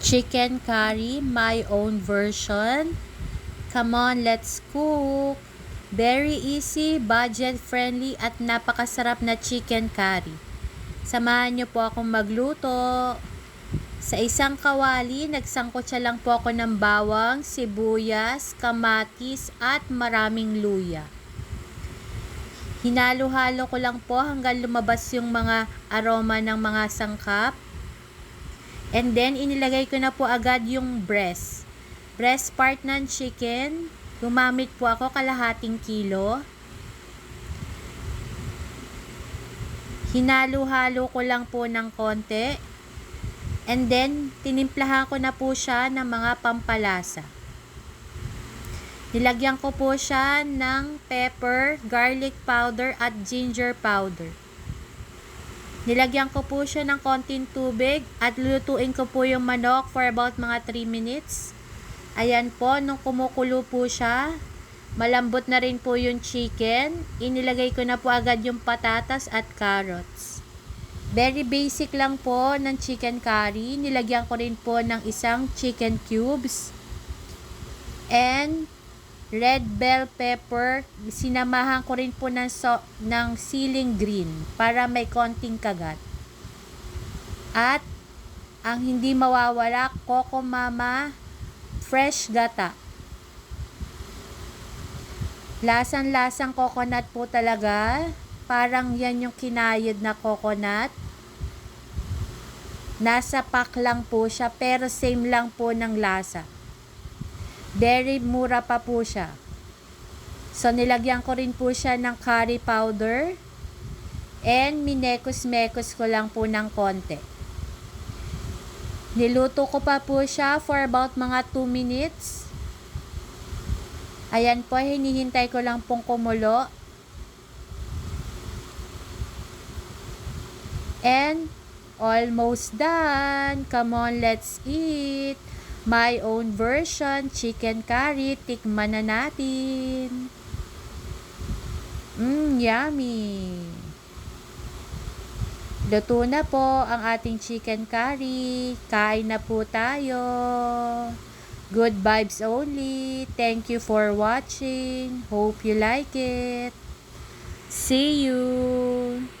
chicken curry, my own version. Come on, let's cook. Very easy, budget-friendly at napakasarap na chicken curry. Samahan niyo po akong magluto. Sa isang kawali, nagsangkotsa lang po ako ng bawang, sibuyas, kamatis at maraming luya. Hinalo-halo ko lang po hanggang lumabas yung mga aroma ng mga sangkap. And then, inilagay ko na po agad yung breast. Breast part ng chicken. Gumamit po ako kalahating kilo. Hinalo-halo ko lang po ng konti. And then, tinimplahan ko na po siya ng mga pampalasa. Nilagyan ko po siya ng pepper, garlic powder at ginger powder. Nilagyan ko po siya ng konting tubig at lulutuin ko po yung manok for about mga 3 minutes. Ayan po, nung kumukulo po siya, malambot na rin po yung chicken. Inilagay ko na po agad yung patatas at carrots. Very basic lang po ng chicken curry. Nilagyan ko rin po ng isang chicken cubes. And red bell pepper, sinamahan ko rin po ng, so, ng ceiling green para may konting kagat. At ang hindi mawawala, Coco Mama fresh gata. Lasang-lasang coconut po talaga. Parang yan yung kinayod na coconut. Nasa pack lang po siya pero same lang po ng lasa. Very mura pa po siya. So, nilagyan ko rin po siya ng curry powder. And minekos-mekos ko lang po ng konti. Niluto ko pa po siya for about mga 2 minutes. Ayan po, hinihintay ko lang pong kumulo. And almost done. Come on, let's eat. My own version, chicken curry. Tikman na natin. Mmm, yummy. Luto na po ang ating chicken curry. Kain na po tayo. Good vibes only. Thank you for watching. Hope you like it. See you.